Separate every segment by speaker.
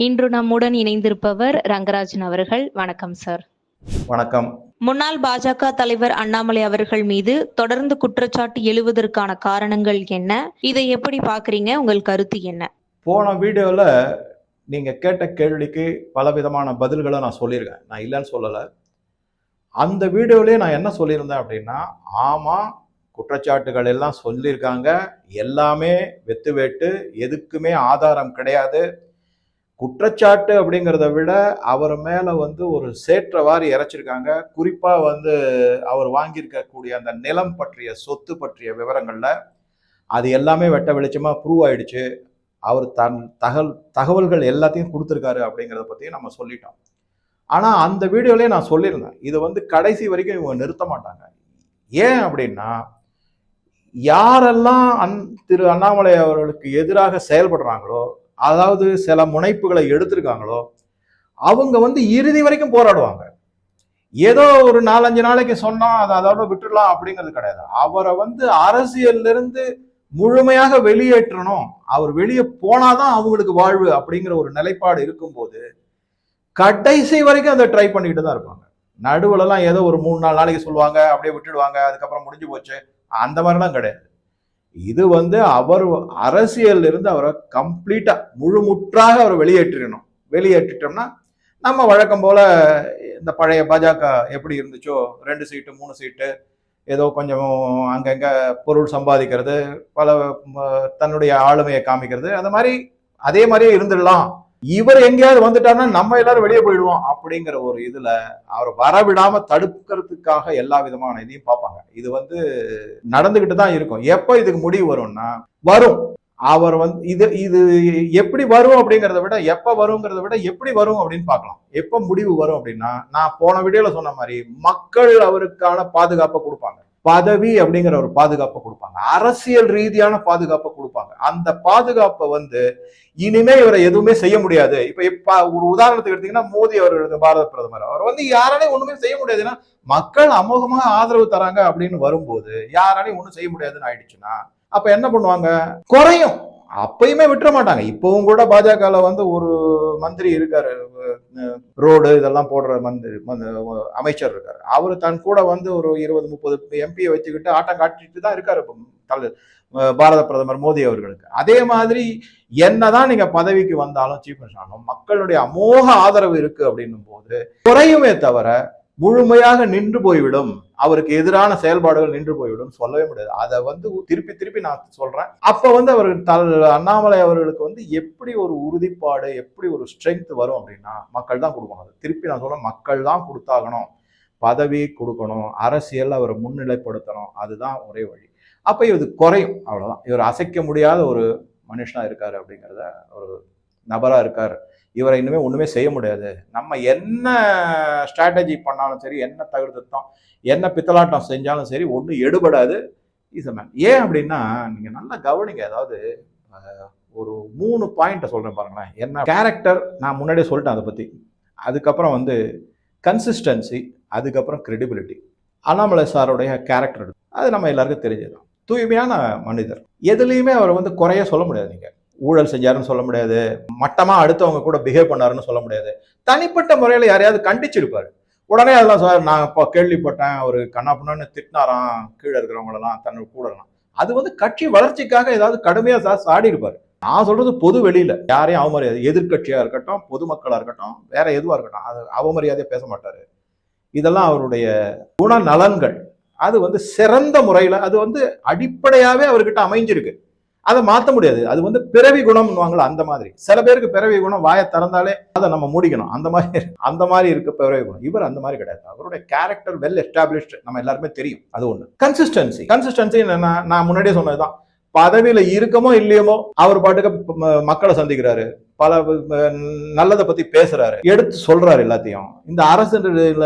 Speaker 1: இன்று நம்முடன் இணைந்திருப்பவர் ரங்கராஜன் அவர்கள். வணக்கம் சார்.
Speaker 2: வணக்கம்.
Speaker 1: முன்னாள் பாஜக தலைவர் அண்ணாமலை அவர்கள் மீது தொடர்ந்து குற்றச்சாட்டு எழுவதற்கான காரணங்கள் என்ன? இதை எப்படி பாக்குறீங்க உங்கள் கருத்து என்ன?
Speaker 2: போன வீடியோவில் நீங்கள் கேட்ட கேள்விக்கு பலவிதமான பதில்களை நான் சொல்லியிருக்கேன். நான் இல்லைன்னு சொல்லலை. அந்த வீடியோவிலே நான் என்ன சொல்லியிருந்தேன் அப்படின்னா ஆமாம் குற்றச்சாட்டுகள் எல்லாம் சொல்லியிருக்காங்க. எல்லாமே வெத்து வேட்டு. எதுக்குமே ஆதாரம் கிடையாது. குற்றச்சாட்டு அப்படிங்கிறத விட அவர் மேலே வந்து ஒரு சேற்றவாரி இறைச்சிருக்காங்க. குறிப்பாக வந்து அவர் வாங்கியிருக்கக்கூடிய அந்த நிலம் பற்றிய சொத்து பற்றிய விவரங்களில் அது எல்லாமே வெட்ட வெளிச்சமாக ப்ரூவ் ஆயிடுச்சு. அவர் தன் தகவல் தகவல்கள் எல்லாத்தையும் கொடுத்துருக்காரு அப்படிங்கிறத பற்றி நம்ம சொல்லிட்டோம். ஆனால் அந்த வீடியோலேயே நான் சொல்லியிருந்தேன். இது வந்து கடைசி வரைக்கும் இவங்க நிறுத்த மாட்டாங்க. ஏன் அப்படின்னா யாரெல்லாம் அந் திரு அண்ணாமலை அவர்களுக்கு எதிராக செயல்படுறாங்களோ அதாவது சில முனைப்புகளை எடுத்திருக்காங்களோ அவங்க வந்து இறுதி வரைக்கும் போராடுவாங்க. ஏதோ ஒரு நாலஞ்சு நாளைக்கு சொன்னா அதை அதோட விட்டுடலாம் அப்படிங்கிறது கிடையாது. அவரை வந்து அரசியல்ல இருந்து முழுமையாக வெளியேற்றணும். அவர் வெளியே போனாதான் அவங்களுக்கு வாழ்வு அப்படிங்கிற ஒரு நிலைப்பாடு இருக்கும்போது கடைசி வரைக்கும் அதை ட்ரை பண்ணிக்கிட்டு தான் இருப்பாங்க. நடுவுலலாம் ஏதோ ஒரு மூணு நாலு நாளைக்கு சொல்லுவாங்க அப்படியே விட்டுடுவாங்க அதுக்கப்புறம் முடிஞ்சு போச்சு. அந்த மாதிரிலாம் கிடையாது. இது வந்து அவர் அரசியல் இருந்து அவரை கம்ப்ளீட்டா முழுமுற்றாக அவரை வெளியேற்றிடணும். வெளியேற்றிட்டோம்னா நம்ம வழக்கம் போல இந்த பழைய பாஜக எப்படி இருந்துச்சோ ரெண்டு சீட்டு மூணு சீட்டு ஏதோ கொஞ்சம் அங்கங்க பொருள் சம்பாதிக்கிறது பல தன்னுடைய ஆளுமையை காமிக்கிறது அந்த மாதிரி அதே மாதிரியே இருந்துடலாம். இவர் எங்கேயாவது வந்துட்டாருன்னா நம்ம எல்லாரும் வெளியே போயிடுவோம் அப்படிங்கிற ஒரு இதுல அவர் வரவிடாம தடுக்கிறதுக்காக எல்லா விதமான இதையும் பார்ப்பாங்க. இது வந்து நடந்துகிட்டு தான் இருக்கும். எப்போ இதுக்கு முடிவு வரும்னா வரும். அவர் வந்து இது இது எப்படி வரும் அப்படிங்கிறத விட எப்ப வருங்கிறத விட எப்படி வரும் அப்படின்னு பார்க்கலாம். எப்ப முடிவு வரும் அப்படின்னா நான் போன வீடியோல சொன்ன மாதிரி மக்கள் அவருக்கான பாதுகாப்பை கொடுப்பாங்க. பதவி அப்படிங்கிற ஒரு பாதுகாப்பை கொடுப்பாங்க. அரசியல் ரீதியான பாதுகாப்பை கொடுப்பாங்க. அந்த பாதுகாப்பை வந்து இனிமே இவரை எதுவுமே செய்ய முடியாது. இப்ப இப்ப ஒரு உதாரணத்துக்கு எடுத்தீங்கன்னா மோடி அவர்களுக்கு பாரத பிரதமர். அவர் வந்து யாராலையும் ஒண்ணுமே செய்ய முடியாதுன்னா மக்கள் அமோகமாக ஆதரவு தராங்க அப்படின்னு வரும்போது யாராலையும் ஒண்ணும் செய்ய முடியாதுன்னு ஆயிடுச்சுன்னா அப்ப என்ன பண்ணுவாங்க? குறையும். அப்பயுமே விட்டுற மாட்டாங்க. இப்பவும் கூட பாஜகவில் வந்து ஒரு மந்திரி இருக்காரு. ரோடு இதெல்லாம் போடுற மந்திரி அமைச்சர் இருக்காரு. அவர் தன் கூட வந்து ஒரு இருபது முப்பது எம்பியை வச்சுக்கிட்டு ஆட்டம் காட்டிட்டு தான் இருக்காரு இப்போ தல- பாரத பிரதமர் மோடி அவர்களுக்கு. அதே மாதிரி என்னதான் நீங்க பதவிக்கு வந்தாலும் சீஃப் மினிஸ்டர் ஆனாலும் மக்களுடைய அமோக ஆதரவு இருக்கு அப்படின்னும் போது குறையுமே தவிர முழுமையாக நின்று போய்விடும். அவருக்கு எதிரான செயல்பாடுகள் நின்று போய்விடும். சொல்லவே முடியாது. அதை வந்து திருப்பி திருப்பி நான் சொல்றேன். அப்ப வந்து அவர் அண்ணாமலை அவர்களுக்கு வந்து எப்படி ஒரு உறுதிப்பாடு எப்படி ஒரு ஸ்ட்ரென்த் வரும் அப்படின்னா மக்கள் தான் கொடுக்கணும் அது. திருப்பி நான் சொல்றேன் மக்கள் தான் கொடுத்தாகணும். பதவி கொடுக்கணும். அரசியல் அவரை முன்னிலைப்படுத்தணும். அதுதான் ஒரே வழி. அப்ப இது குறையும். அவ்வளவுதான். இவர் அசைக்க முடியாத ஒரு மனுஷனா இருக்காரு அப்படிங்கிறத ஒரு நபரா இருக்காரு. இவரை இன்னுமே ஒன்றுமே செய்ய முடியாது. நம்ம என்ன ஸ்ட்ராட்டஜி பண்ணாலும் சரி என்ன தகுதித்தம் என்ன பித்தலாட்டம் செஞ்சாலும் சரி ஒன்றும் எடுபடாது. இஸ் மேன் ஏன் அப்படின்னா நீங்கள் நல்லா கவனிங்க. அதாவது ஒரு மூணு பாயிண்ட்டை சொல்கிறேன் பாருங்களேன். என்ன கேரக்டர் நான் முன்னாடியே சொல்லிட்டேன் அதை பற்றி அதுக்கப்புறம் வந்து கன்சிஸ்டன்சி அதுக்கப்புறம் கிரெடிபிலிட்டி அண்ணாமலை சாருடைய கேரக்டர் அது நம்ம எல்லாருக்கும் தெரிஞ்சதுதான். தூய்மையான மனிதர். எதுலேயுமே அவர் வந்து குறைய சொல்ல முடியாது நீங்கள் ஊழல் செஞ்சாருன்னு சொல்ல முடியாது. மட்டமாக அடுத்தவங்க கூட பிஹேவ் பண்ணாருன்னு சொல்ல முடியாது. தனிப்பட்ட முறையில் யாரையாவது கண்டிச்சிருப்பார். உடனே அதெல்லாம் சார் நான் இப்போ கேள்விப்பட்டேன் ஒரு கண்ணாப்புண்ணு திட்டினாராம் கீழே இருக்கிறவங்களெல்லாம் தன்னோட கூடலாம் அது வந்து கட்சி வளர்ச்சிக்காக ஏதாவது கடுமையாக சார் சாடி இருப்பார் நான் சொல்றது பொது வெளியில. யாரையும் அவமரியாதை எதிர்க்கட்சியா இருக்கட்டும் பொதுமக்களா இருக்கட்டும் வேற எதுவா இருக்கட்டும் அது அவமரியாதையா பேச மாட்டாரு. இதெல்லாம் அவருடைய குணநலன்கள். அது வந்து சிறந்த முறையில் அது வந்து அடிப்படையாகவே அவர்கிட்ட அமைஞ்சிருக்கு. அதை மாற்ற முடியாது. அது வந்து பிறவி குணம்னுவாங்களா அந்த மாதிரி. சில பேருக்கு பிறவி குணம் வாயை திறந்தாலே அதை நம்ம மூடிக்கணும். அந்த மாதிரி அந்த மாதிரி இருக்க பிறவி குணம். இவர் அந்த மாதிரி கிடையாது. அவருடைய கேரக்டர் வெல் எஸ்டாப்ளிஷ்டு நம்ம எல்லாருமே தெரியும். அது ஒன்று கன்சிஸ்டன்சி கன்சிஸ்டன்சி நான் முன்னாடியே சொன்னதுதான். பதவியில இருக்கமோ இல்லையமோ அவர் பாட்டுக்கு மக்களை சந்திக்கிறாரு. பல நல்லதை பத்தி பேசுறாரு. எடுத்து சொல்றாரு எல்லாத்தையும். இந்த அரசு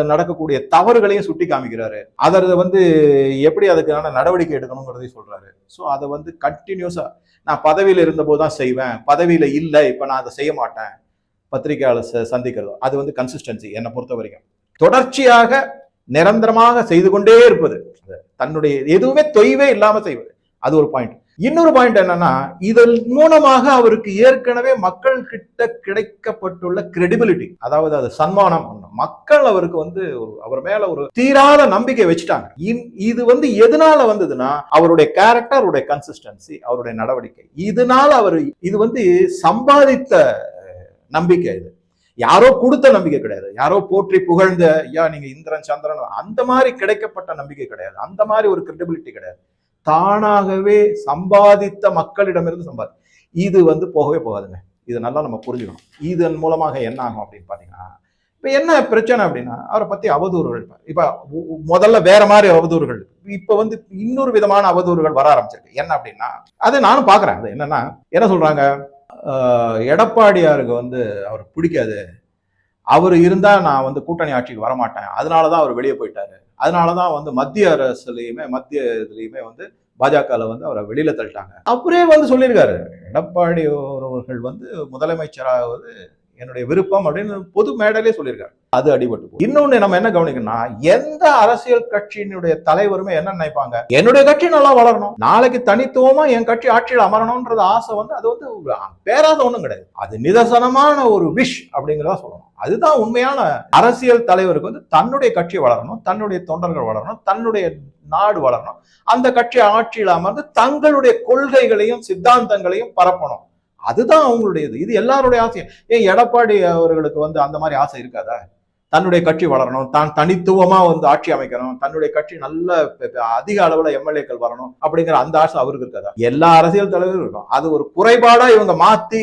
Speaker 2: நடக்கக்கூடிய தவறுகளையும் சுட்டி காமிக்கிறாரு. அதை வந்து எப்படி அதுக்கான நடவடிக்கை எடுக்கணுங்கிறதையும் சொல்றாரு. ஸோ அதை வந்து கண்டினியூஸா நான் பதவியில இருந்தபோது தான் செய்வேன். பதவியில இல்லை இப்ப நான் அதை செய்ய மாட்டேன். பத்திரிகையாளர் ச- சந்திக்கிறதோ. அது வந்து கன்சிஸ்டன்சி என்னை பொறுத்த வரைக்கும். தொடர்ச்சியாக நிரந்தரமாக செய்து கொண்டே இருப்பது. தன்னுடைய எதுவுமே தொய்வே இல்லாம செய்வது. அது ஒரு பாயிண்ட் இன்னொரு பாயிண்ட் என்னன்னா இதன் மூலமாக அவருக்கு ஏற்கனவே மக்கள் கிட்ட கிடைக்கப்பட்டுள்ள கிரெடிபிலிட்டி அதாவது அது சன்மானம் மக்கள் அவருக்கு வந்து அவர் மேல ஒரு தீராத நம்பிக்கை வச்சுட்டாங்க. இன்- இது வந்து எதனால வந்ததுன்னா அவருடைய கேரக்டர் அவருடைய கன்சிஸ்டன்சி அவருடைய நடவடிக்கை. இதனால அவர் இது வந்து சம்பாதித்த நம்பிக்கை இது. யாரோ கொடுத்த நம்பிக்கை கிடையாது. யாரோ போற்றி புகழ்ந்த ஐயா நீங்க இந்திரன் சந்திரன் அந்த மாதிரி கிடைக்கப்பட்ட நம்பிக்கை கிடையாது. அந்த மாதிரி ஒரு கிரெடிபிலிட்டி கிடையாது. தானாகவே சம்பாதித்த மக்களிடமிருந்து சம்பாதி இது வந்து போகவே போகாதுங்க. இது நல்லா நம்ம புரிஞ்சுக்கணும். இதன் மூலமாக என்ன ஆகும் அப்படின்னு பார்த்தீங்கன்னா இப்போ என்ன பிரச்சனை அப்படின்னா அவரை பற்றி அவதூறுகள் இப்போ முதல்ல வேற மாதிரி அவதூறுகள் இப்போ வந்து இன்னொரு விதமான அவதூறுகள் வர ஆரம்பிச்சிருக்கு. என்ன அப்படின்னா அதை நானும் பார்க்குறேன். அது என்னன்னா என்ன சொல்கிறாங்க எடப்பாடியாருக்கு வந்து அவர் பிடிக்காது. அவர் இருந்தால் நான் வந்து கூட்டணி ஆட்சிக்கு வரமாட்டேன். அதனாலதான் அவர் வெளியே போயிட்டாரு. அதனாலதான் வந்து மத்திய அரசுலயுமே மத்திய இதுலையுமே வந்து பாஜகவில் வந்து அவரை வெளியில தள்ளிட்டாங்க. அப்படியே வந்து சொல்லியிருக்காரு. எடப்பாடி அவர்கள் வந்து முதலமைச்சராவது என்னுடைய விருப்பம் அப்படின்னு பொது மேடையிலே சொல்லியிருக்காரு. அது அடிபட்டு இன்னொன்னு நம்ம என்ன கவனிக்கணும்னா எந்த அரசியல் கட்சியினுடைய தலைவருமே என்ன நினைப்பாங்க? என்னுடைய கட்சி நல்லா வளரணும். நாளைக்கு தனித்துவமா என் கட்சி ஆட்சியில் அமரணும்ன்றது ஆசை வந்து அது வந்து ஒரு பேராத ஒண்ணும் கிடையாது. அது நிதர்சனமான ஒரு விஷ் அப்படிங்கிறதா சொல்லணும். அதுதான் உண்மையான அரசியல் தலைவருக்கு வந்து தன்னுடைய கட்சி வளரணும் தன்னுடைய தொண்டர்கள் வளரணும் தன்னுடைய நாடு வளரணும். அந்த கட்சி ஆட்சியில் அமர்ந்து தங்களுடைய கொள்கைகளையும் சித்தாந்தங்களையும் பரப்பணும். அதுதான் அவங்களுடையது. இது எல்லாருடைய ஆசையும் ஏன் எடப்பாடி அவர்களுக்கு வந்து அந்த மாதிரி ஆசை இருக்காதா? தன்னுடைய கட்சி வளரணும் தான் தனித்துவமா வந்து ஆட்சி அமைக்கணும் தன்னுடைய கட்சி நல்ல அதிக அளவுல எம்எல்ஏக்கள் வரணும் அப்படிங்கிற அந்த ஆசை அவருக்கு இருக்காதா? எல்லா அரசியல் தலைவரும் இருக்கும் அது ஒரு குறைபாடா இவங்க மாத்தி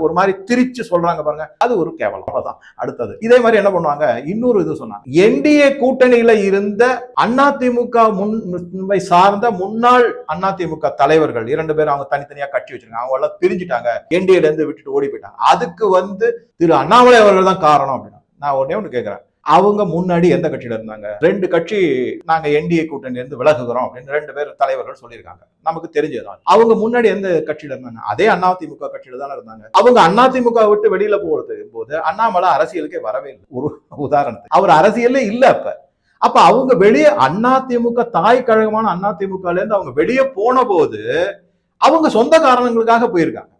Speaker 2: ஒரு மாதிரி திரிச்சு சொல்றாங்க பாருங்க. அது ஒரு கேவலம். அவ்வளவுதான். அடுத்தது இதே மாதிரி என்ன பண்ணுவாங்க? இன்னொரு இது சொன்னாங்க. என்டிஏ கூட்டணியில இருந்த அதிமுக முன்மை சார்ந்த முன்னாள் அதிமுக தலைவர்கள் இரண்டு பேரும் அவங்க தனித்தனியா கட்சி வச்சிருக்காங்க. அவங்க எல்லாம் பிரிஞ்சுட்டாங்க. என்டிஏல இருந்து விட்டுட்டு ஓடி போயிட்டாங்க. அதுக்கு வந்து திரு அண்ணாமலை அவர்கள் தான் காரணம் அப்படின்னா. நான் ஒன்னே ஒன்று கேட்குறேன் அவங்க முன்னாடி எந்த கட்சியில இருந்தாங்க? ரெண்டு கட்சி நாங்க என்டிஏ கூட்டணி இருந்து விலகுகிறோம் அப்படின்னு ரெண்டு பேர் தலைவர்கள் சொல்லியிருக்காங்க. நமக்கு தெரிஞ்சதுதான். அவங்க முன்னாடி எந்த கட்சியில இருந்தாங்க? அதே அதிமுக கட்சியில தானே இருந்தாங்க. அவங்க அதிமுக விட்டு வெளியில போறது போது அண்ணாமலை அரசியலுக்கே வரவே இல்லை. ஒரு உதாரணத்துக்கு. அவர் அரசியல்ல இல்ல அப்ப. அப்ப அவங்க வெளியே அதிமுக தாய் கழகமான அதிமுகல இருந்து அவங்க வெளியே போன போது அவங்க சொந்த காரணங்களுக்காக போயிருக்காங்க.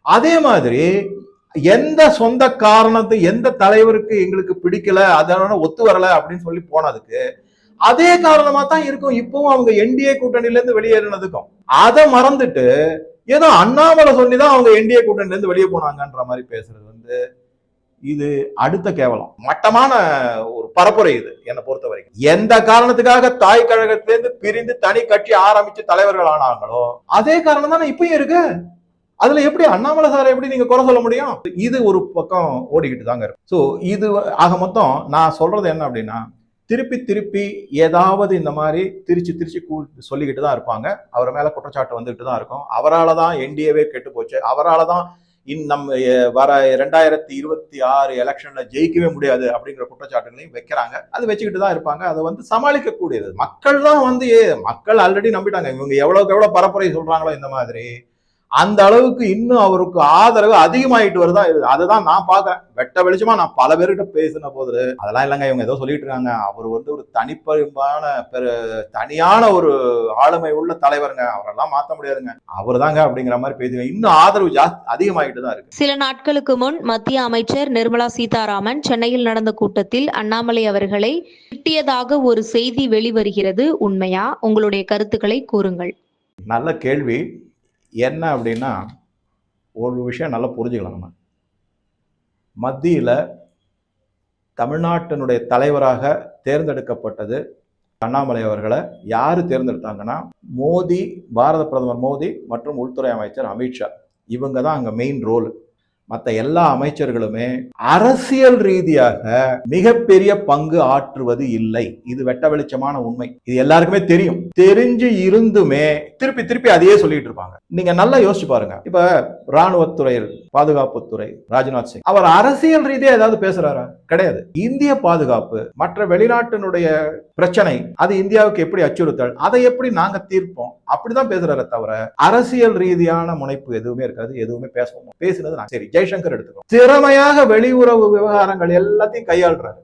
Speaker 2: அதே மாதிரி எந்த சொந்த காரணத்தை எந்த தலைவருக்கு எங்களுக்கு பிடிக்கல அதனால ஒத்து வரல அப்படின்னு சொல்லி போனதுக்கு அதே காரணமா தான் இருக்கும். இப்பவும் அவங்க என்டிஏ கூட்டணியில இருந்து வெளியேறினதுக்கும். அதை மறந்துட்டு ஏதோ அண்ணாமலை சொல்லிதான் அவங்க என்டிஏ கூட்டணில இருந்து வெளியே போனாங்கன்ற மாதிரி பேசுறது வந்து இது அடுத்த கேவலம். மட்டமான ஒரு பரப்புரை இது என்னை பொறுத்த வரைக்கும். எந்த காரணத்துக்காக தாய் கழகத்திலிருந்து பிரிந்து தனி கட்சி ஆரம்பிச்சு தலைவர்கள் ஆனாங்களோ அதே காரணம் தானே இப்பயும் இருக்கு. அதுல எப்படி அண்ணாமலை சாரை எப்படி நீங்க குறை சொல்ல முடியும்? இது ஒரு பக்கம் ஓடிக்கிட்டு தாங்க இருக்கு. ஸோ இது ஆக மொத்தம் நான் சொல்றது என்ன அப்படின்னா திருப்பி திருப்பி ஏதாவது இந்த மாதிரி திருச்சி திருச்சி கூ சொல்லிக்கிட்டு தான் இருப்பாங்க. அவர் மேல குற்றச்சாட்டு வந்துகிட்டு தான் இருக்கும். அவரால் தான் என்டிஏவே கெட்டு போச்சு. அவரால் தான் இன் நம்ம வர ரெண்டாயிரத்தி இருபத்தி ஆறு எலெக்ஷன்ல ஜெயிக்கவே முடியாது அப்படிங்கிற குற்றச்சாட்டுகளையும் வைக்கிறாங்க. அது வச்சுக்கிட்டு தான் இருப்பாங்க. அதை வந்து சமாளிக்கக்கூடியது. மக்கள் தான் வந்து ஏ- மக்கள் ஆல்ரெடி நம்பிட்டாங்க. இவங்க எவ்வளவுக்கு எவ்வளவு பரப்புரை சொல்றாங்களோ இந்த மாதிரி. அந்த அளவுக்கு இன்னும் அவருக்கு ஆதரவு அதிகமாயிட்டு வருதா? இது அதுதான் நான் பாக்குறேன் வெட்ட வெளிச்சமா நான் பல பேர்கிட்ட பேசின போது அதெல்லாம் இல்லைங்க இவங்க ஏதோ சொல்லிட்டு இருக்காங்க. அவர் வந்து ஒரு தனிப்பெரும்பான பெரு தனியான ஒரு ஆளுமை உள்ள தலைவருங்க. அவரெல்லாம் மாத்த முடியாதுங்க. அவர் தாங்க அப்படிங்கிற மாதிரி பேசுங்க இன்னும் ஆதரவு ஜாஸ்தி அதிகமாயிட்டு தான் இருக்கு.
Speaker 1: சில நாட்களுக்கு முன் மத்திய அமைச்சர் நிர்மலா சீதாராமன் சென்னையில் நடந்த கூட்டத்தில் அண்ணாமலை அவர்களை திட்டியதாக ஒரு செய்தி வெளிவருகிறது. உண்மையா? உங்களுடைய கருத்துக்களை கூறுங்கள்.
Speaker 2: நல்ல கேள்வி. என்ன அப்படின்னா ஒரு விஷயம் நல்லா புரிஞ்சுக்கலாம் நம்ம. மத்தியில் தமிழ்நாட்டினுடைய தலைவராக தேர்ந்தெடுக்கப்பட்டது அண்ணாமலை அவர்களை யார் தேர்ந்தெடுத்தாங்கன்னா மோடி பாரத பிரதமர் மோடி மற்றும் உள்துறை அமைச்சர் அமித்ஷா. இவங்க தான் அங்கே மெயின் ரோல் மற்ற எல்லா அமைச்சர்களுமே அரசியல் ரீதியாக மிகப்பெரிய பங்கு ஆற்றுவது இல்லை. இது வெட்ட வெளிச்சமான உண்மை. இது எல்லாருக்குமே தெரியும். தெரிஞ்சு இருந்துமே திருப்பி திருப்பி அதையே சொல்லிட்டு இருப்பாங்க. நீங்க நல்லா யோசிச்சு பாருங்க. இப்ப ராணுவத்துறை பாதுகாப்புத்துறை ராஜ்நாத் சிங். அவர் அரசியல் ரீதியா ஏதாவது பேசுறாரா? கிடையாது. இந்திய பாதுகாப்பு மற்ற வெளிநாட்டினுடைய பிரச்சனை அது இந்தியாவுக்கு எப்படி அச்சுறுத்தல் அதை எப்படி நாங்க தீர்ப்போம்? அப்படிதான் பேசுறாரே தவிர அரசியல் ரீதியான முனைப்பு எதுவுமே இருக்காது. எதுவுமே பேசவும் பேசுனது நான் சரி ஜெய்சங்கர் எடுத்துக்கணும். திறமையாக வெளியுறவு விவகாரங்கள் எல்லாத்தையும் கையாளுறாரு.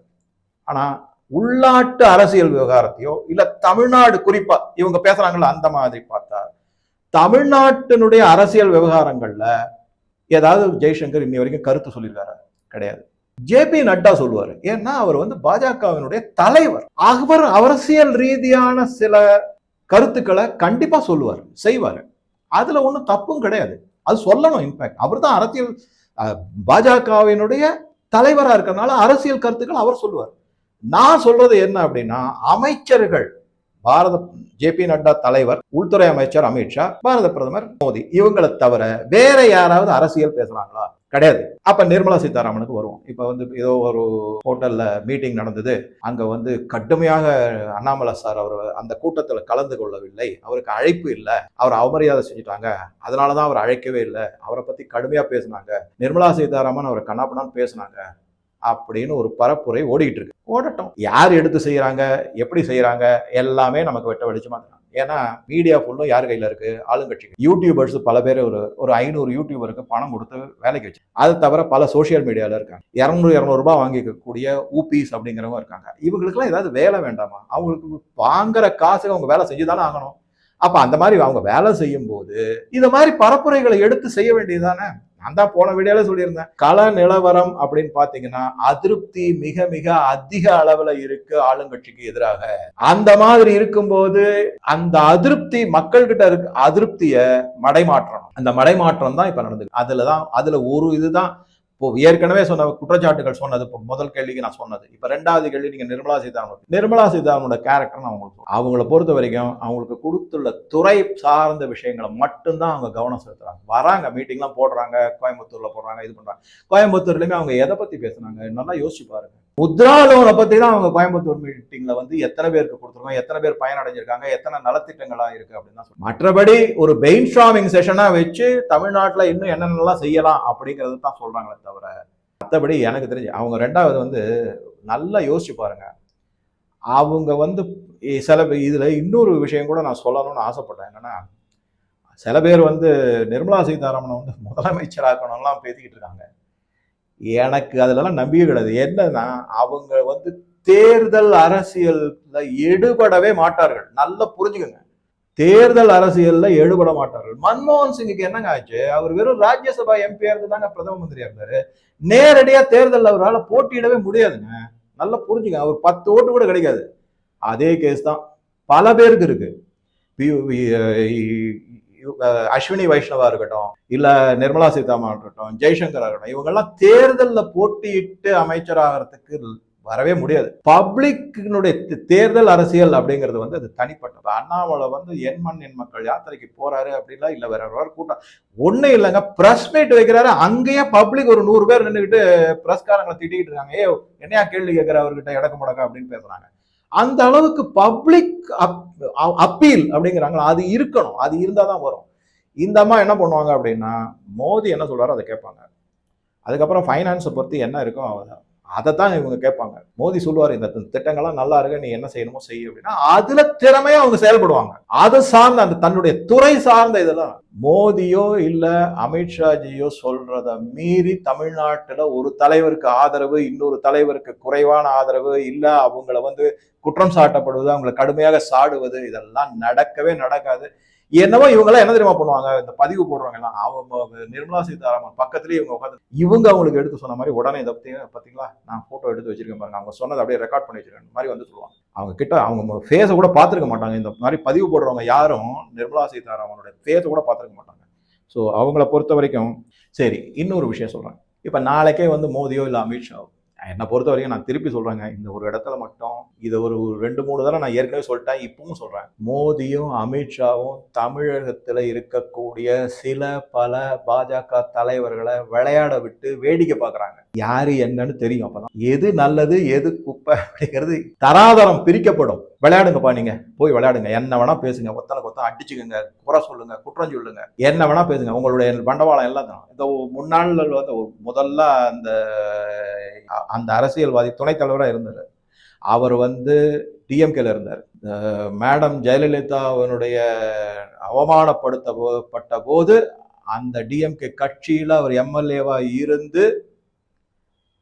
Speaker 2: ஆனா உள்நாட்டு அரசியல் விவகாரத்தையோ இல்ல தமிழ்நாடு குறிப்பா இவங்க பேசுறாங்கல்ல அந்த மாதிரி பார்த்தா தமிழ்நாட்டினுடைய அரசியல் விவகாரங்கள்ல ஏதாவது ஜெய்சங்கர் இன்னி வரைக்கும் கருத்து சொல்லியிருக்காரு? கிடையாது. ஜேபி நட்டா சொல்லுவாரு. ஏன்னா அவர் வந்து பாஜகவினுடைய தலைவர். அவர் அரசியல் ரீதியான சில கருத்துக்களை கண்டிப்பா சொல்லுவார் செய்வார். அதுல ஒன்றும் தப்பும் கிடையாது. அது சொல்லணும் இன்ஃபேக்ட் அவர் தான் அரசியல் பாஜகவினுடைய தலைவராக இருக்கிறனால அரசியல் கருத்துக்கள் அவர் சொல்லுவார். நான் சொல்றது என்ன அப்படின்னா அமைச்சர்கள் பாரத ஜேபி நட்டா தலைவர் உள்துறை அமைச்சர் அமித்ஷா பாரத பிரதமர் மோடி. இவங்களை தவிர வேற யாராவது அரசியல் பேசுறாங்களா? கிடையாது. அப்ப நிர்மலா சீதாராமனுக்கு வருவோம். இப்ப வந்து ஏதோ ஒரு ஹோட்டல்ல மீட்டிங் நடந்தது. அங்க வந்து கடுமையாக அண்ணாமலை சார் அவர் அந்த கூட்டத்துல கலந்து கொள்ளவில்லை. அவருக்கு அழைப்பு இல்லை. அவர் அவமரியாதை செஞ்சுட்டாங்க. அதனாலதான் அவர் அழைக்கவே இல்லை. அவரை பத்தி கடுமையா பேசுனாங்க. நிர்மலா சீதாராமன் அவரை கண்ணாப்பண்ணான்னு பேசுனாங்க. அப்படின்னு ஒரு பரப்புரை ஓடிக்கிட்டு இருக்கு ஓடட்டும். யார் எடுத்து செய்கிறாங்க எப்படி செய்கிறாங்க எல்லாமே நமக்கு வெட்ட வெளிச்சமா தெரியும். ஏன்னா மீடியா ஃபுல்லும் யார் கையில் இருக்கு? ஆளுங்கட்சி யூடியூபர்ஸ் பல பேர் ஒரு ஒரு ஐநூறு யூடியூபருக்கு பணம் கொடுத்து வேலைக்கு வச்சு. அது தவிர பல சோஷியல் மீடியாவில் இருக்காங்க. இரநூறு இரநூறுபா வாங்கிக்கக்கூடிய ஊபிஸ் அப்படிங்கிறவங்க இருக்காங்க. இவங்களுக்குலாம் ஏதாவது வேலை வேண்டாமா? அவங்களுக்கு வாங்குற காசுக்கு அவங்க வேலை செஞ்சு தானே ஆகணும். அப்போ அந்த மாதிரி அவங்க வேலை செய்யும் போது இந்த மாதிரி பரப்புரைகளை எடுத்து செய்ய வேண்டியது தானே நான் தான் போன வீடியோல சொல்லியிருந்தேன். கள நிலவரம் அப்படின்னு பாத்தீங்கன்னா அதிருப்தி மிக மிக அதிக அளவுல இருக்கு ஆளுங்கட்சிக்கு எதிராக. அந்த மாதிரி இருக்கும்போது அந்த அதிருப்தி மக்கள்கிட்ட இருக்க அதிருப்திய மடைமாற்றணும். அந்த மடைமாற்றம் தான் இப்ப நடந்தது அதுலதான் அதுல ஒரு இதுதான் இப்போ ஏற்கனவே சொன்ன குற்றச்சாட்டுகள் சொன்னது இப்போ முதல் கேள்விக்கு நான் சொன்னது. இப்போ ரெண்டாவது கேள்வி நீங்கள் நிர்மலா சீதாராமன். நிர்மலா சீதாராமனோட கேரக்டர் நான் உங்களுக்கு அவங்கள பொறுத்த வரைக்கும் அவங்களுக்கு கொடுத்துள்ள துறை சார்ந்த விஷயங்களை மட்டும்தான் அவங்க கவனம் செலுத்துறாங்க. வராங்க மீட்டிங்லாம் போடுறாங்க கோயம்புத்தூரில் போடுறாங்க இது பண்ணுறாங்க கோயம்புத்தூர்லேயுமே அவங்க எதை பற்றி பேசுனாங்க? நல்லா யோசிச்சு பாருங்க. முத்ரா லோனை பத்தி தான் அவங்க கோயம்புத்தூர் மீட்டிங்ல வந்து எத்தனை பேருக்கு கொடுத்துருக்கோம் எத்தனை பேர் பயனடைஞ்சிருக்காங்க எத்தனை நலத்திட்டங்களா இருக்கு அப்படின்னு தான் மற்றபடி ஒரு பெயின் ஸ்ட்ராமிங் செஷனா வச்சு தமிழ்நாட்டில் இன்னும் என்னென்னலாம் செய்யலாம் அப்படிங்கிறது தான் சொல்றாங்களே தவிர மற்றபடி எனக்கு தெரிஞ்சு அவங்க ரெண்டாவது வந்து நல்லா யோசிச்சு பாருங்க. அவங்க வந்து சில பே- இதுல இன்னொரு விஷயம் கூட நான் சொல்லணும்னு ஆசைப்பட்டேன். என்னன்னா சில பேர் வந்து நிர்மலா சீதாராமனை வந்து முதலமைச்சராக்கணும்லாம் பேசிக்கிட்டு இருக்காங்க. எனக்கு அதுலலாம் நம்பிக்கை கிடையாது. என்னன்னா அவங்க வந்து தேர்தல் அரசியல்ல எடுபடவே மாட்டார்கள். நல்லா புரிஞ்சுக்கோங்க. தேர்தல் அரசியல்ல எடுபட மாட்டார்கள். மன்மோகன் சிங்குக்கு என்னங்க ஆச்சு? அவர் வெறும் ராஜ்யசபா எம்பியா இருந்து தாங்க பிரதம மந்திரியா இருந்தாரு. நேரடியா தேர்தல் அவரால் போட்டியிடவே முடியாதுங்க. நல்லா புரிஞ்சுங்க அவர் பத்து ஓட்டு கூட கிடைக்காது. அதே கேஸ் தான். பல பேருக்கு இருக்கு. அஸ்வினி வைஷ்ணவா இருக்கட்டும் இல்ல நிர்மலா சீதாராமன் இருக்கட்டும் ஜெய்சங்கரா இருக்கட்டும் இவங்கெல்லாம் தேர்தலில் போட்டியிட்டு அமைச்சராகிறதுக்கு வரவே முடியாது. பப்ளிக்கினுடைய தேர்தல் அரசியல் அப்படிங்கிறது வந்து அது தனிப்பட்டது அண்ணாமலை வந்து என் மண் என் மக்கள் யாத்திரைக்கு போறாரு அப்படின்லாம் இல்லை வேற வேற கூட்டம் ஒன்றும் இல்லைங்க ப்ரெஸ் மீட் வைக்கிறாரு அங்கேயே பப்ளிக் ஒரு நூறு பேர் நின்றுக்கிட்டு பிரஸ்காரங்களை திட்டிக்கிட்டு இருக்காங்க. ஏ என்னையா கேள்வி கேட்குற அவர்கிட்ட இடக்கு முடக்க அப்படின்னு பேசுறாங்க. அந்த அளவுக்கு பப்ளிக் அப்பீல் அப்படிங்கிறாங்களா? அது இருக்கணும். அது இருந்தால் தான் வரும். இந்த அம்மா என்ன பண்ணுவாங்க அப்படின்னா மோதி என்ன சொல்கிறாரோ அதை கேட்பாங்க. அதுக்கப்புறம் ஃபைனான்ஸை பொறுத்து என்ன இருக்கோ அதை தான் இவங்க கேட்பாங்க. மோதி சொல்லுவார் இந்த திட்டங்கள்லாம் நல்லா இருக்கு நீ என்ன செய்யணுமோ செய்ய அப்படின்னா அதில் திறமையாக அவங்க செயல்படுவாங்க. அதை சார்ந்த அந்த தன்னுடைய துறை சார்ந்த இதெல்லாம் மோதியோ இல்லை அமித்ஷாஜியோ சொல்கிறத மீறி தமிழ்நாட்டில் ஒரு தலைவருக்கு ஆதரவு இன்னொரு தலைவருக்கு குறைவான ஆதரவு இல்லை அவங்கள வந்து குற்றம் சாட்டப்படுவது அவங்களை கடுமையாக சாடுவது இதெல்லாம் நடக்கவே நடக்காது. என்னவோ இவங்கெல்லாம் என்ன தெரியுமா பண்ணுவாங்க? இந்த பதிவு போடுறவங்க எல்லாம் அவங்க நிர்மலா சீதாராமன் பக்கத்துலயே இவங்க உட்காந்து இவங்க அவங்களுக்கு எடுத்து சொன்ன மாதிரி உடனே இதை பற்றி பார்த்தீங்களா நான் ஃபோட்டோ எடுத்து வச்சிருக்கேன் பாருங்க. அவங்க சொன்னதை அப்படியே ரெக்கார்ட் பண்ணி வச்சிருக்கேன். மாதிரி வந்து சொல்லுவாங்க. அவங்க கிட்ட அவங்க ஃபேஸை கூட பார்த்துருக்க மாட்டாங்க. இந்த மாதிரி பதிவு போடுறவங்க யாரும் நிர்மலா சீதாராமனோட ஃபேஸை கூட பார்த்துருக்க மாட்டாங்க. ஸோ அவங்கள பொறுத்த வரைக்கும் சரி இன்னொரு விஷயம் சொல்கிறேன் இப்போ நாளைக்கே வந்து மோதியோ இல்லை அமித்ஷாவோ என்னை பொறுத்த வரைக்கும் நான் திருப்பி சொல்கிறேங்க இந்த ஒரு இடத்துல மட்டும் இதை ஒரு ரெண்டு மூணு தடவை நான் ஏற்கனவே சொல்லிட்டேன் இப்பவும் சொல்கிறேன் மோடியும் அமித்ஷாவும் தமிழகத்தில் இருக்கக்கூடிய சில பல பாஜக தலைவர்களை விளையாட விட்டு வேடிக்கை பார்க்குறாங்க. யார் என்னன்னு தெரியும் அப்போதான். எது நல்லது எது குப்பை அப்படிங்கிறது தராதரம் பிரிக்கப்படும். விளையாடுங்கப்பா நீங்க. போய் விளையாடுங்க. என்ன வேணா பேசுங்க. ஒத்தனை கொத்தம் அடிச்சுக்கோங்க. குறை சொல்லுங்க. குற்றம் சொல்லுங்க. என்ன வேணா பேசுங்க. உங்களுடைய பண்டவாளம் எல்லாம் தான் இந்த முன்னாள் வந்து ஒரு முதல்ல அந்த அந்த அரசியல்வாதி துணைத் தலைவராக இருந்தார். அவர் வந்து டிஎம்கேல இருந்தார். மேடம் ஜெயலலிதா அவனுடைய அவமானப்படுத்த போ- பட்ட போது அந்த டிஎம்கே கட்சியில் அவர் எம்எல்ஏவாக இருந்து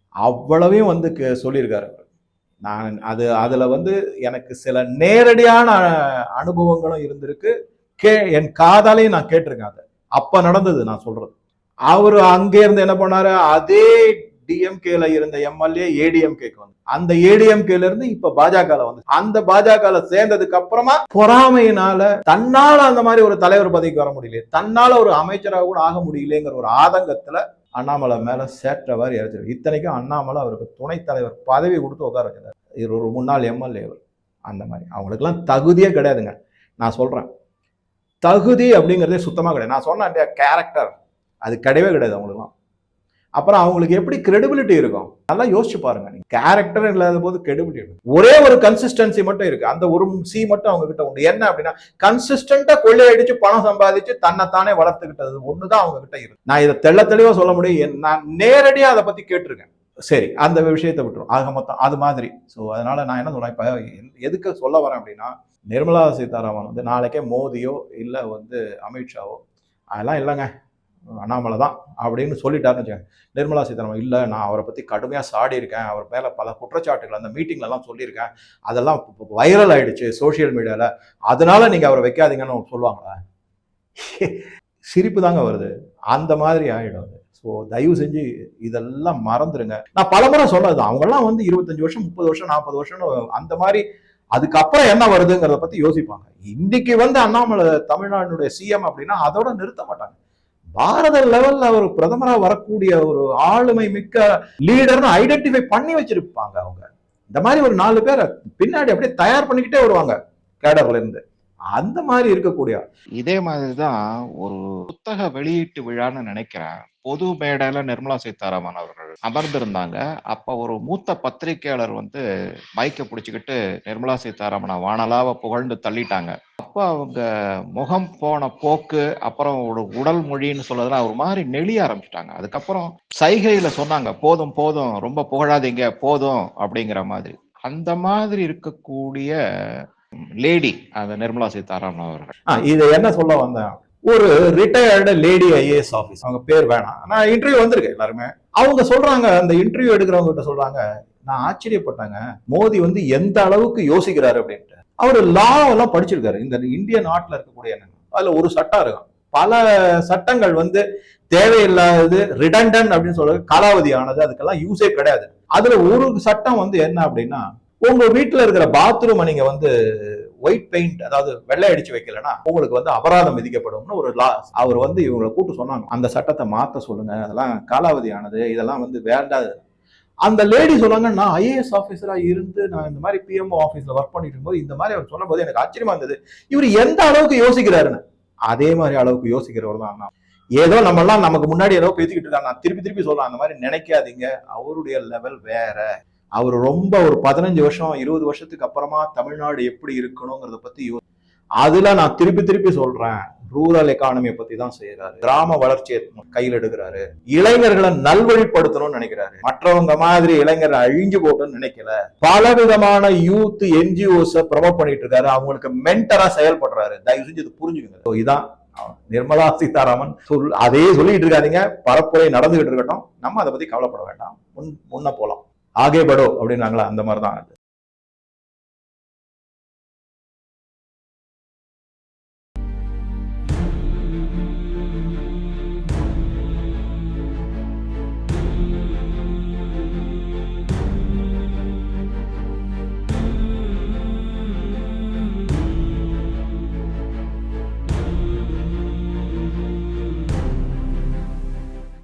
Speaker 2: அவ்வளவையும் வந்து கே- சொல்லியிருக்காரு நான் அது அதுல வந்து எனக்கு சில நேரடியான அனுபவங்களும் இருந்திருக்கு. கே என் காதாலையும் நான் கேட்டிருக்கேன் அதை. அப்ப நடந்தது நான் சொல்றது. அவரு அங்கே இருந்து என்ன பண்ணாரு? அதே டிஎம்கேல இருந்த எம்எல்ஏ ஏடிஎம்கேக்கு வந்து. அந்த ஏடிஎம்கேல இருந்து இப்ப பாஜக வந்து. அந்த பாஜக சேர்ந்ததுக்கு அப்புறமா பொறாமையினால தன்னால அந்த மாதிரி ஒரு தலைவர் பதவிக்கு வர முடியல தன்னால ஒரு அமைச்சராக கூட ஆக முடியலங்கிற ஒரு ஆதங்கத்துல அண்ணாமலை மேலே சேற்றவாறு இறைச்சிருக்கு இத்தனைக்கும் அண்ணாமலை அவருக்கு துணைத் தலைவர் பதவி கொடுத்து உட்கார வச்சிருந்தார் இது ஒரு முன்னாள் எம்எல்ஏ அந்த மாதிரி. அவங்களுக்குலாம் தகுதியே கிடையாதுங்க. நான் சொல்கிறேன் தகுதி அப்படிங்கிறதே சுத்தமாக கிடையாது. நான் சொன்னேன் கேரக்டர் அது கிடையவே கிடையாது அவங்களுக்குலாம் அப்புறம் அவங்களுக்கு எப்படி கிரெடிபிலிட்டி இருக்கும்? நல்லா யோசிச்சு பாருங்க நீங்க. கேரக்டர் இல்லாத போது கிரெடிபிலிட்டி இருக்கும் ஒரே ஒரு கன்சிஸ்டன்சி மட்டும் இருக்கு. அந்த ஒரு சி மட்டும் அவங்க கிட்ட உண்டு. என்ன அப்படின்னா கன்சிஸ்டண்டா கொள்ளையடிச்சு பணம் சம்பாதிச்சு தன்னைத்தானே வளர்த்துக்கிட்டது ஒண்ணுதான் அவங்க கிட்ட இருக்கு. நான் இதை தெள்ள தெளிவா சொல்ல முடியும். என்- நான் நேரடியா அதை பத்தி கேட்டிருக்கேன். சரி அந்த விஷயத்தை விட்டுரும். ஆக மொத்தம் அது மாதிரி. ஸோ அதனால நான் என்ன சொல்றேன்? இப்ப எதுக்கு சொல்ல வரேன் அப்படின்னா நிர்மலா சீதாராமன் வந்து நாளைக்கே மோதியோ இல்லை வந்து அமித்ஷாவோ அதெல்லாம் இல்லைங்க. அண்ணாமலை தான் அப்படின்னு சொல்லிட்டாருன்னு வச்சுக்கோங்க. நிர்மலா சீதாராமன் இல்லை நான் அவரை பற்றி கடுமையாக சாடி இருக்கேன் அவர் மேலே பல குற்றச்சாட்டுகள் அந்த மீட்டிங்லலாம் சொல்லியிருக்கேன். அதெல்லாம் வைரல் ஆயிடுச்சு சோஷியல் மீடியாவில் அதனால நீங்கள் அவரை வைக்காதீங்கன்னு சொல்லுவாங்களா? சிரிப்பு தாங்க வருது. அந்த மாதிரி ஆகிடும் அது. ஸோ தயவு செஞ்சு இதெல்லாம் மறந்துடுங்க நான் பலமுறை சொன்னது அவங்கெல்லாம் வந்து இருபத்தஞ்சு வருஷம் முப்பது வருஷம் நாற்பது வருஷம்னு அந்த மாதிரி அதுக்கப்புறம் என்ன வருதுங்கிறத பற்றி யோசிப்பாங்க. இன்னைக்கு வந்து அண்ணாமலை தமிழ்நாடுடைய சிஎம் அப்படின்னா அதோட நிறுத்த மாட்டாங்க. பாரத லெவல்ல ஒரு பிரதமரா வரக்கூடிய ஒரு ஆளுமை மிக்க லீடர்னு ஐடென்டிஃபை பண்ணி வச்சிருப்பாங்க அவங்க. இந்த மாதிரி ஒரு நாலு பேரை பின்னாடி அப்படியே தயார் பண்ணிக்கிட்டே வருவாங்க கேடர்ல இருந்து. அந்த மாதிரி இருக்கக்கூடிய
Speaker 3: இதே மாதிரிதான் ஒரு புத்தக வெளியீட்டு விழான்னு நினைக்கிறேன். பொது மேடையில நிர்மலா சீதாராமன் அவர்கள் அமர்ந்திருந்தாங்க. அப்ப ஒரு மூத்த பத்திரிகையாளர் வந்து மைக்க பிடிச்சுக்கிட்டு நிர்மலா சீதாராமனை வானலாவ புகழ்ந்து தள்ளிட்டாங்க. அப்ப அவங்க முகம் போன போக்கு அப்புறம் ஒரு உடல் மொழின்னு சொல்றதுல ஒரு மாதிரி நெளிய ஆரம்பிச்சிட்டாங்க. அதுக்கப்புறம் சைகையில சொன்னாங்க போதும் போதும் ரொம்ப புகழாதீங்க போதும் அப்படிங்கிற மாதிரி. அந்த மாதிரி இருக்கக்கூடிய லேடி அந்த நிர்மலா சீதாராமன் அவர்கள்.
Speaker 2: இது என்ன சொல்ல வந்தேன்? ஒரு ரிட்டையர்டு லேடி ஐஏஎஸ் ஆஃபீஸ் அவங்க பேர் வேணாம். நான் இன்டர்வியூ வந்திருக்கேன் எல்லாருமே. அவங்க சொல்றாங்க அந்த இன்டர்வியூ எடுக்கிறவங்க கிட்ட சொல்றாங்க நான் ஆச்சரியப்பட்டாங்க. மோடி வந்து எந்த அளவுக்கு யோசிக்கிறாரு? அப்படின்ட்டு. அவர் லா எல்லாம் படிச்சிருக்காரு. இந்த இந்திய நாட்டில் இருக்கக்கூடிய என்ன அதுல ஒரு சட்டம் இருக்கும். பல சட்டங்கள் வந்து தேவையில்லாதது ரிடண்டன் அப்படின்னு சொல்றது காலாவதியானது அதுக்கெல்லாம் யூஸே கிடையாது. அதுல ஒரு சட்டம் வந்து என்ன அப்படின்னா உங்க வீட்டுல இருக்கிற பாத்ரூமை நீங்க வந்து ஒயிட் பெயிண்ட் அதாவது வெள்ளை அடிச்சு வைக்கலன்னா உங்களுக்கு வந்து அபராதம் விதிக்கப்படும்னு ஒரு லா அவர் வந்து இவங்களை கூட்டு சொன்னாங்க. அந்த சட்டத்தை மாத்த சொல்லுங்க. அதெல்லாம் காலாவதியானது. இதெல்லாம் வந்து வேண்டாது அந்த லேடி சொன்னாங்க நான் ஐஏஎஸ் ஆஃபீஸரா இருந்து நான் இந்த மாதிரி பிஎம்ஓ ஆஃபீஸ்ல ஒர்க் பண்ணிட்டு இருக்கும்போது இந்த மாதிரி அவர் சொல்லும்போது எனக்கு ஆச்சரியமா இருந்தது. இவர் எந்த அளவுக்கு யோசிக்கிறாருன்னு? அதே மாதிரி அளவுக்கு யோசிக்கிறவர் தான் அண்ணா ஏதோ நம்ம நமக்கு முன்னாடி ஏதோ பேசிக்கிட்டு இருக்காங்க. நான் திருப்பி திருப்பி சொல்றேன் அந்த மாதிரி நினைக்காதீங்க. அவருடைய லெவல் வேற. அவர் ரொம்ப ஒரு பதினஞ்சு வருஷம் இருபது வருஷத்துக்கு அப்புறமா தமிழ்நாடு எப்படி இருக்கணுங்கிறத பத்தி அதுல நான் திருப்பி திருப்பி சொல்றேன். ரூரல் எக்கானமியை பத்தி தான் செய்யறாரு கிராம வளர்ச்சியை கையில் எடுக்கிறாரு. இளைஞர்களை நல்வழிப்படுத்தணும்னு நினைக்கிறாரு. மற்றவங்க மாதிரி இளைஞர் அழிஞ்சு போட்டோம்னு நினைக்கல. பல விதமான யூத் என்ஜிஓஸ் ப்ரமோட் பண்ணிட்டு இருக்காரு. அவங்களுக்கு மென்டரா செயல்படுறாரு. தயவு செஞ்சு இது புரிஞ்சுக்கங்க. இதான் நிர்மலா சீதாராமன் சொல் அதே சொல்லிட்டு இருக்காதீங்க. பரப்புரை நடந்துகிட்டு இருக்கட்டும். நம்ம அதை பத்தி கவலைப்பட வேண்டாம். முன் முன்ன போலாம். ஆகே படோ அப்படின்னாங்களா? அந்த மாதிரி தான்